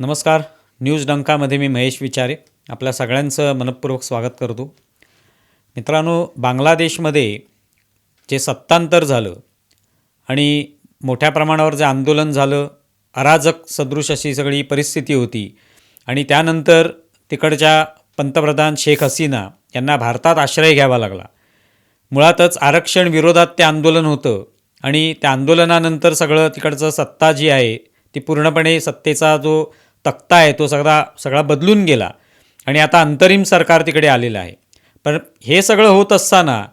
नमस्कार. न्यूज डंकामध्ये मी महेश विचारे. आपल्या सगळ्यांचं मनपूर्वक स्वागत करतो. मित्रांनो बांगलादेशमध्ये जे सत्तांतर झालं आणि मोठ्या प्रमाणावर जे आंदोलन झालं अराजक सदृश अशी सगळी परिस्थिती होती आणि त्यानंतर तिकडच्या पंतप्रधान शेख हसीना यांना भारतात आश्रय घ्यावा लागला. मुळातच आरक्षण विरोधात ते आंदोलन होतं आणि त्या आंदोलनानंतर सगळं तिकडचं सत्ता जी आहे ती पूर्णपणे सत्तेचा जो तक्ता आहे तो सगळा सगळा बदलून गेला. आणि आता अंतरिम सरकार तिकडे आलेलं आहे. पण हे सगळं होत असताना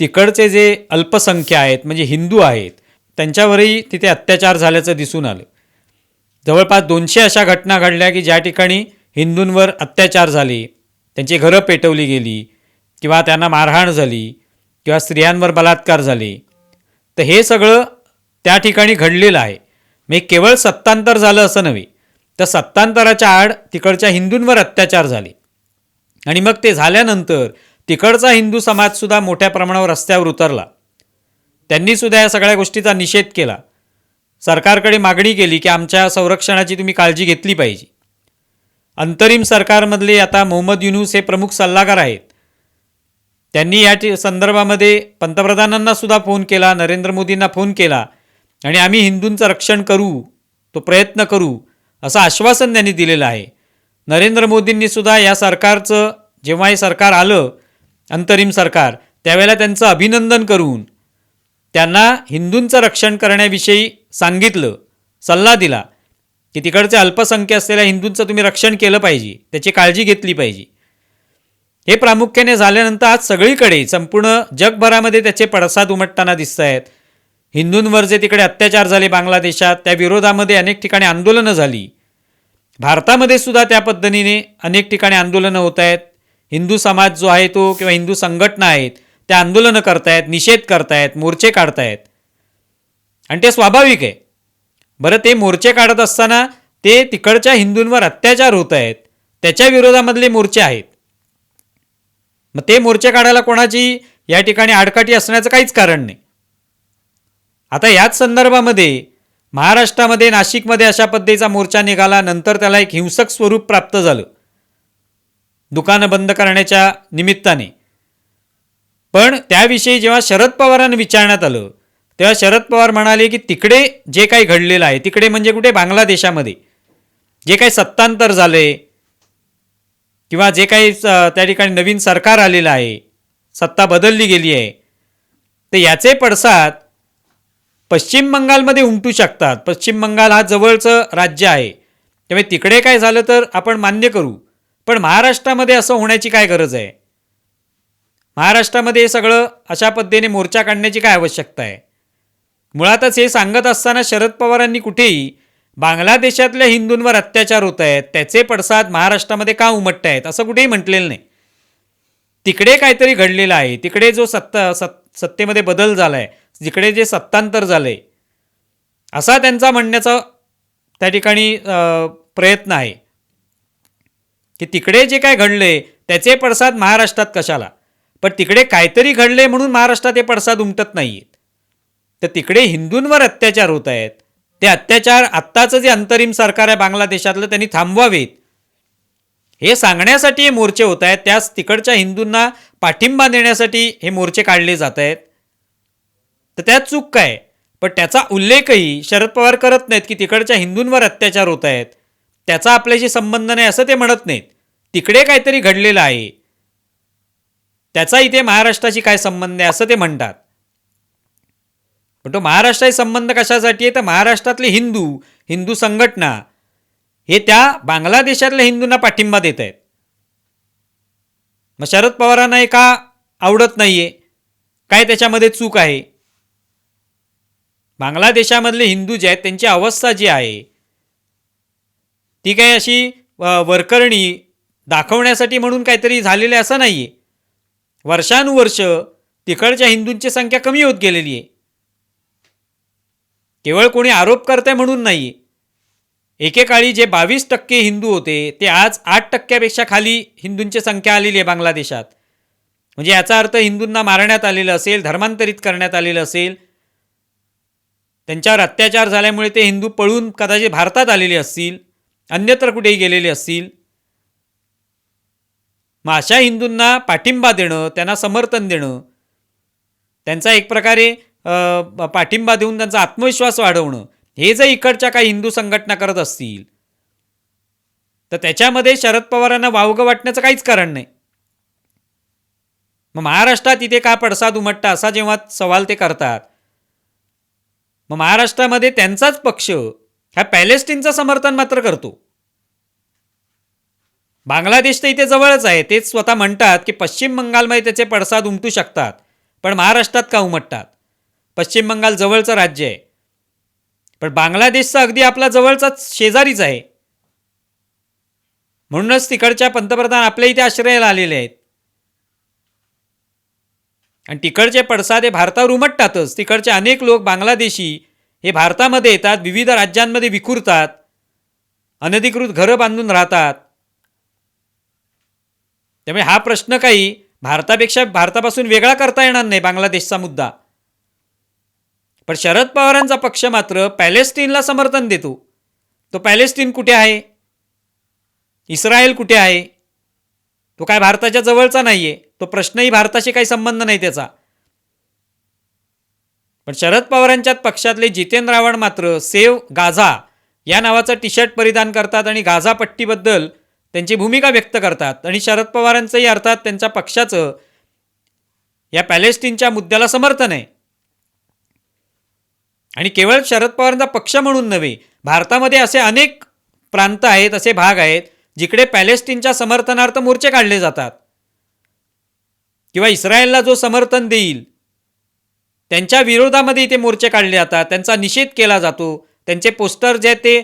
तिकडचे जे अल्पसंख्या आहेत म्हणजे हिंदू आहेत त्यांच्यावरही तिथे अत्याचार झाल्याचं दिसून आलं. जवळपास दोनशे अशा घटना घडल्या की ज्या ठिकाणी हिंदूंवर अत्याचार झाले त्यांची घरं पेटवली गेली किंवा त्यांना मारहाण झाली किंवा स्त्रियांवर बलात्कार झाले. तर हे सगळं त्या ठिकाणी घडलेलं आहे. मी केवळ सत्तांतर झालं असं नव्हे तर सत्तांतराच्या आड तिकडच्या हिंदूंवर अत्याचार झाले. आणि मग ते झाल्यानंतर तिकडचा हिंदू समाजसुद्धा मोठ्या प्रमाणावर रस्त्यावर उतरला. त्यांनीसुद्धा या सगळ्या गोष्टीचा निषेध केला. सरकारकडे मागणी केली की आमच्या संरक्षणाची तुम्ही काळजी घेतली पाहिजे. अंतरिम सरकारमधले आता मोहम्मद युनूस हे प्रमुख सल्लागार आहेत. त्यांनी या संदर्भामध्ये पंतप्रधानांना सुद्धा फोन केला नरेंद्र मोदींना फोन केला आणि आम्ही हिंदूंचं रक्षण करू तो प्रयत्न करू असं आश्वासन त्यांनी दिलेलं आहे. नरेंद्र मोदींनी सुद्धा या सरकारचं जेव्हा हे सरकार आलं अंतरिम सरकार त्यावेळेला त्यांचं अभिनंदन करून त्यांना हिंदूंचं रक्षण करण्याविषयी सांगितलं सल्ला दिला की तिकडचे अल्पसंख्य असलेल्या हिंदूंचं तुम्ही रक्षण केलं पाहिजे त्याची काळजी घेतली पाहिजे. हे प्रामुख्याने झाल्यानंतर आज सगळीकडे संपूर्ण जगभरामध्ये त्याचे पडसाद उमटताना दिसत आहेत हिंदूंवर जे तिकडे अत्याचार झाले बांगलादेशात. त्या विरोधामध्ये अनेक ठिकाणी आंदोलनं झाली. भारतामध्ये सुद्धा त्या पद्धतीने अनेक ठिकाणी आंदोलनं होत आहेत. हिंदू समाज जो आहे तो किंवा हिंदू संघटना आहेत त्या आंदोलनं करतायत निषेध करतायत मोर्चे काढतायत. आणि ते स्वाभाविक आहे. बरं ते मोर्चे काढत असताना ते तिकडच्या हिंदूंवर अत्याचार होत आहेत. त्याच्या विरोधामधले मोर्चे आहेत. मग ते मोर्चे काढायला कोणाची या ठिकाणी आडकाठी असण्याचं काहीच कारण नाही. आता याच संदर्भामध्ये महाराष्ट्रामध्ये नाशिकमध्ये अशा पद्धतीचा मोर्चा निघाला नंतर त्याला एक हिंसक स्वरूप प्राप्त झालं. दुकानं बंद करण्याच्या निमित्ताने. पण त्याविषयी जेव्हा शरद पवारांना विचारण्यात आलं तेव्हा शरद पवार म्हणाले की तिकडे जे काही घडलेलं आहे तिकडे म्हणजे कुठे? बांगलादेशामध्ये. जे काही सत्तांतर झाले किंवा जे काही त्या ठिकाणी नवीन सरकार आलेलं आहे सत्ता बदलली गेली आहे तर याचे पडसाद पश्चिम बंगालमध्ये उमटू शकतात. पश्चिम बंगाल हा जवळचं राज्य आहे. त्यामुळे तिकडे काय झालं तर आपण मान्य करू. पण महाराष्ट्रामध्ये असं होण्याची काय गरज आहे? महाराष्ट्रामध्ये हे सगळं अशा पद्धतीने मोर्चा काढण्याची काय आवश्यकता आहे? मुळातच हे सांगत असताना शरद पवारांनी कुठेही बांगलादेशातल्या हिंदूंवर अत्याचार होत आहेत त्याचे पडसाद महाराष्ट्रामध्ये का उमटत आहेत असं कुठेही म्हटलेलं नाही. तिकडे काहीतरी घडलेलं आहे. तिकडे जो सत्ता सत् सत्तेमध्ये बदल झाला आहे जिकडे जे सत्तांतर झालं. आहे असा त्यांचा म्हणण्याचा त्या ठिकाणी प्रयत्न आहे. की तिकडे जे काय घडले त्याचे पडसाद महाराष्ट्रात कशाला? पण तिकडे काहीतरी घडले म्हणून महाराष्ट्रात हे पडसाद उमटत नाही आहेत तर तिकडे हिंदूंवर अत्याचार होत आहेत. ते अत्याचार आत्ताचं जे अंतरिम सरकार आहे बांगलादेशातलं त्यांनी थांबवावेत. हे सांगण्यासाठी मोर्चे होत आहेत त्याच तिकडच्या हिंदूंना पाठिंबा देण्यासाठी हे मोर्चे काढले जात आहेत. तर त्यात चूक काय? पण त्याचा उल्लेखही शरद पवार करत नाहीत की तिकडच्या हिंदूंवर अत्याचार होत आहेत. त्याचा आपल्याशी संबंध नाही असं ते म्हणत नाहीत. तिकडे काहीतरी घडलेलं आहे. त्याचा इथे महाराष्ट्राशी काय संबंध आहे असं ते म्हणतात. पण तो महाराष्ट्राशी संबंध कशासाठी आहे? तर महाराष्ट्रातले हिंदू हिंदू संघटना हे त्या बांगलादेशातल्या हिंदूंना पाठिंबा देत आहेत. मग शरद पवारांना हे का आवडत नाहीये? काय त्याच्यामध्ये चूक आहे? बांगलादेशामधले हिंदू जे आहेत त्यांची अवस्था जी आहे ती काही अशी वरकरणी दाखवण्यासाठी म्हणून काहीतरी झालेले असं नाही आहे वर्षानुवर्ष तिकडच्या हिंदूंची संख्या कमी होत गेलेली आहे. केवळ कोणी आरोप करताय म्हणून नाही एकेकाळी जे बावीस टक्के हिंदू होते ते आज आठ टक्क्यापेक्षा खाली हिंदूंची संख्या आलेली आहे बांगलादेशात. म्हणजे याचा अर्थ हिंदूंना मारण्यात आलेलं असेल धर्मांतरित करण्यात आलेलं असेल त्यांच्यावर अत्याचार झाल्यामुळे ते हिंदू पळून कदाचित भारतात आलेले असतील अन्यत्र कुठेही गेलेले असतील. मग अशा हिंदूंना पाठिंबा देणं त्यांना समर्थन देणं त्यांचा एक प्रकारे पाठिंबा देऊन त्यांचा आत्मविश्वास वाढवणं हे जर इकडच्या काही हिंदू संघटना करत असतील तर त्याच्यामध्ये शरद पवारांना वावगं वाटण्याचं काहीच कारण नाही. मग महाराष्ट्रात इथे का पडसाद उमटता असा जेव्हा सवाल ते करतात मग महाराष्ट्रामध्ये त्यांचाच पक्ष ह्या पॅलेस्टीनचं समर्थन मात्र करतो. बांगलादेश तर इथे जवळच आहे तेच स्वतः म्हणतात की पश्चिम बंगालमध्ये त्याचे पडसाद उमटू शकतात पण महाराष्ट्रात का उमटतात? पश्चिम बंगाल जवळचं राज्य आहे. पण बांगलादेशचा अगदी आपला जवळचाच शेजारीच आहे. म्हणूनच तिकडच्या पंतप्रधान आपल्या इथे आश्रयाला आलेले आहेत. आणि तिकडचे पडसाद हे भारतावर उमटतातच. तिकडचे अनेक लोक बांगलादेशी हे भारतामध्ये येतात विविध राज्यांमध्ये विखुरतात अनधिकृत घरं बांधून राहतात. त्यामुळे हा प्रश्न काही भारतापेक्षा भारतापासून वेगळा करता येणार नाही बांगलादेशचा मुद्दा. पण शरद पवारांचा पक्ष मात्र पॅलेस्टीनला समर्थन देतो. तो पॅलेस्टीन कुठे आहे? इस्रायल कुठे आहे? तो काय भारताच्या जवळचा नाही आहे तो प्रश्नही भारताशी काही संबंध नाही त्याचा. पण शरद पवारांच्यात पक्षातले जितेंद्र आव्हाड मात्र सेव गाझा या नावाचं टी शर्ट परिधान करतात आणि गाझा पट्टीबद्दल त्यांची भूमिका व्यक्त करतात. आणि शरद पवारांचंही अर्थात त्यांच्या पक्षाचं या पॅलेस्टीनच्या मुद्द्याला समर्थन आहे. आणि केवळ शरद पवारांचा पक्ष म्हणून नव्हे भारतामध्ये असे अनेक प्रांत आहेत असे भाग आहेत जिकडे पॅलेस्टीनच्या समर्थनार्थ मोर्चे काढले जातात. किंवा इस्रायलला जो समर्थन देईल त्यांच्या विरोधामध्ये इथे मोर्चे काढले जातात त्यांचा निषेध केला जातो त्यांचे पोस्टर जे ते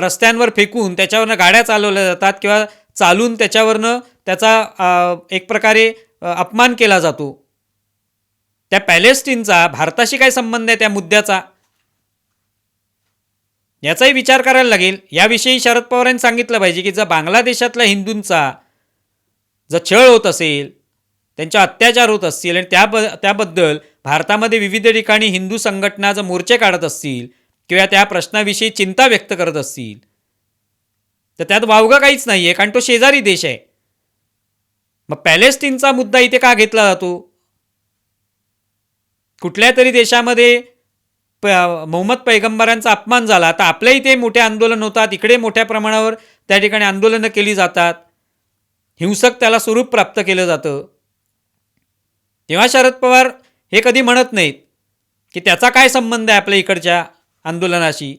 रस्त्यांवर फेकून त्याच्यावरनं गाड्या चालवल्या जातात किंवा चालून त्याच्यावरनं त्याचा एक प्रकारे अपमान केला जातो. त्या पॅलेस्टीनचा भारताशी काय संबंध आहे त्या मुद्द्याचा? याचाही विचार करायला लागेल. याविषयी शरद पवारांनी सांगितलं पाहिजे की जर बांगलादेशातल्या हिंदूंचा जर छळ होत असेल त्यांच्या अत्याचार होत असतील आणि त्याब त्याबद्दल भारतामध्ये विविध ठिकाणी हिंदू संघटना जर मोर्चे काढत असतील किंवा त्या प्रश्नाविषयी चिंता व्यक्त करत असतील तर त्यात वावगं काहीच नाही आहे कारण तो शेजारी देश आहे. मग पॅलेस्टीनचा मुद्दा इथे का घेतला जातो? कुठल्या तरी देशामध्ये प मोहम्मद पैगंबरांचा अपमान झाला. तर आपल्या इथे मोठे आंदोलन होतात इकडे मोठ्या प्रमाणावर त्या ठिकाणी आंदोलनं केली जातात. हिंसक त्याला स्वरूप प्राप्त केलं जातं. तेव्हा शरद पवार हे कधी म्हणत नाहीत की त्याचा काय संबंध आहे आपल्या इकडच्या आंदोलनाशी?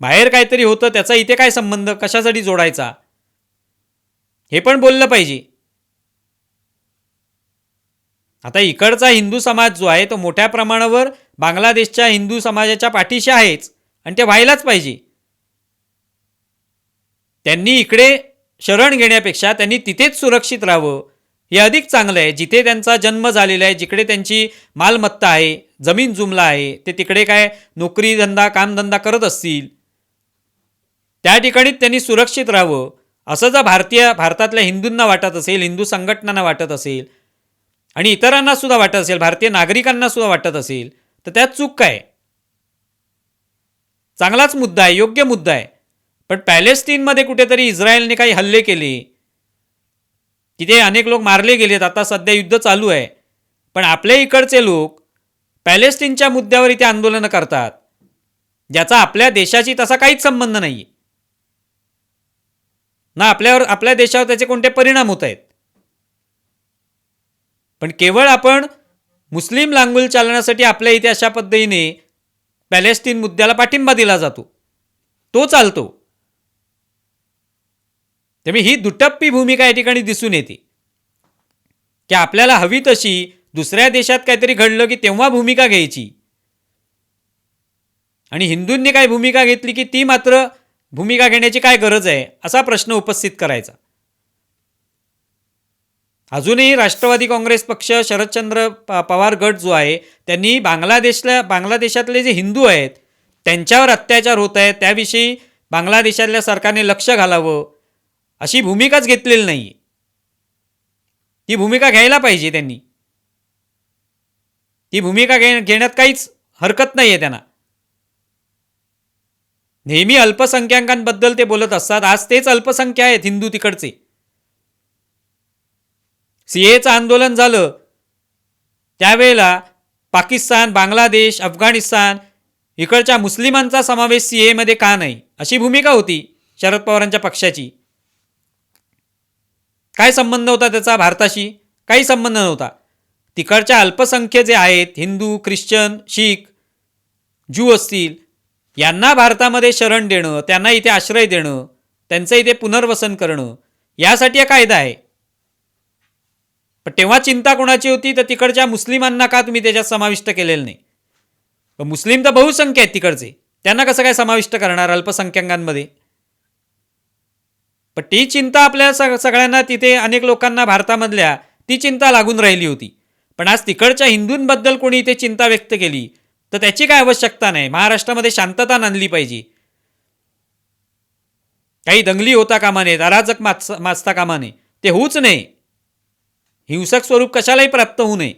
बाहेर काहीतरी होतं त्याचा इथे काय संबंध? कशासाठी जोडायचा? हे पण बोललं पाहिजे. आता इकडचा हिंदू समाज जो आहे तो मोठ्या प्रमाणावर बांगलादेशच्या हिंदू समाजाच्या पाठीशी आहेच आणि ते व्हायलाच पाहिजे. त्यांनी इकडे शरण घेण्यापेक्षा त्यांनी तिथेच सुरक्षित राहावं हे अधिक चांगलं आहे. जिथे त्यांचा जन्म झालेला आहे जिकडे त्यांची मालमत्ता आहे जमीन जुमला आहे ते तिकडे काय नोकरी धंदा कामधंदा करत असतील त्या ठिकाणी त्यांनी सुरक्षित राहावं. असं जर भारतीय भारतातल्या हिंदूंना वाटत असेल हिंदू संघटनांना वाटत असेल आणि इतरांना सुद्धा वाटत असेल भारतीय नागरिकांना सुद्धा वाटत असेल तर त्यात चूक काय चांगलाच मुद्दा आहे योग्य मुद्दा आहे. पण पॅलेस्टीनमध्ये कुठेतरी इस्रायलने काही हल्ले केले तिथे अनेक लोक मारले गेलेत आता सध्या युद्ध चालू आहे. पण आपल्या इकडचे लोक पॅलेस्टीनच्या मुद्द्यावर इथे आंदोलनं करतात ज्याचा आपल्या देशाशी तसा काहीच संबंध नाही ना आपल्यावर आपल्या देशावर त्याचे कोणते परिणाम होत आहेत? पण केवळ आपण मुस्लिम लांगुल चालण्यासाठी आपल्या इथे अशा पद्धतीने पॅलेस्टीन मुद्द्याला पाठिंबा दिला जातो. तो चालतो. त्यामुळे ही दुटप्पी भूमिका या ठिकाणी दिसून येते. की आपल्याला हवी तशी दुसऱ्या देशात काहीतरी घडलं की तेव्हा भूमिका घ्यायची. आणि हिंदूंनी काय भूमिका घेतली की ती मात्र भूमिका घेण्याची काय गरज आहे असा प्रश्न उपस्थित करायचा. अजूनही राष्ट्रवादी काँग्रेस पक्ष शरदचंद्र प- पवार गट जो आहे त्यांनी बांगलादेशला बांगलादेशातले जे हिंदू आहेत त्यांच्यावर अत्याचार होत आहेत त्याविषयी बांगलादेशातल्या सरकारने लक्ष घालावं अशी भूमिकाच घेतलेली नाही. ती भूमिका घ्यायला पाहिजे त्यांनी. ती भूमिका घे घेण्यात काहीच हरकत नाही आहे त्यांना. नेहमी अल्पसंख्याकांबद्दल ते बोलत असतात आज तेच अल्पसंख्या आहेत हिंदू तिकडचे. सीएचं आंदोलन झालं. त्यावेळेला पाकिस्तान बांगलादेश अफगाणिस्तान इकडच्या मुस्लिमांचा समावेश सी एमध्ये का नाही? अशी भूमिका होती शरद पवारांच्या पक्षाची. काय संबंध होता त्याचा भारताशी? काही संबंध नव्हता. तिकडच्या अल्पसंख्य जे आहेत हिंदू ख्रिश्चन शीख ज्यू असतील यांना भारतामध्ये शरण देणं त्यांना इथे आश्रय देणं त्यांचं इथे पुनर्वसन करणं यासाठी हा कायदा आहे. पण तेव्हा चिंता कोणाची होती? तर तिकडच्या मुस्लिमांना का तुम्ही त्याच्यात समाविष्ट केलेलं नाही? पण मुस्लिम तर बहुसंख्य आहेत तिकडचे. त्यांना कसं काय समाविष्ट करणार अल्पसंख्याकांमध्ये? पण ती चिंता आपल्या सग सगळ्यांना तिथे अनेक लोकांना भारतामधल्या ती चिंता लागून राहिली होती. पण आज तिकडच्या हिंदूंबद्दल कोणी इथे चिंता व्यक्त केली तर त्याची काय आवश्यकता नाही? महाराष्ट्रामध्ये शांतता नांदली पाहिजे. काही दंगली होता कामा नयेत अराजक माच माजता कामा नये ते होऊच नये. हिंसक स्वरूप कशालाही प्राप्त होऊ नये.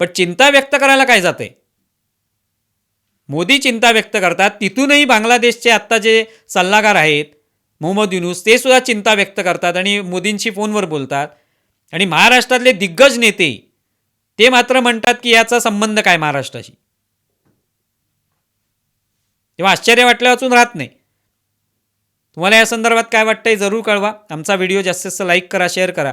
पण चिंता व्यक्त करायला काय जाते? मोदी चिंता व्यक्त करतात. तिथूनही बांगलादेशचे आत्ता जे सल्लागार आहेत मोहम्मद युनुस ते सुद्धा चिंता व्यक्त करतात आणि मोदींशी फोनवर बोलतात. आणि महाराष्ट्रातले दिग्गज नेते ते मात्र म्हणतात की याचा संबंध काय महाराष्ट्राशी? तेव्हा आश्चर्य वाटल्या वाचून राहत नाही. तुम्हाला या संदर्भात काय वाटतंय जरूर कळवा. आमचा व्हिडिओ जास्तीत जास्त लाईक करा शेअर करा.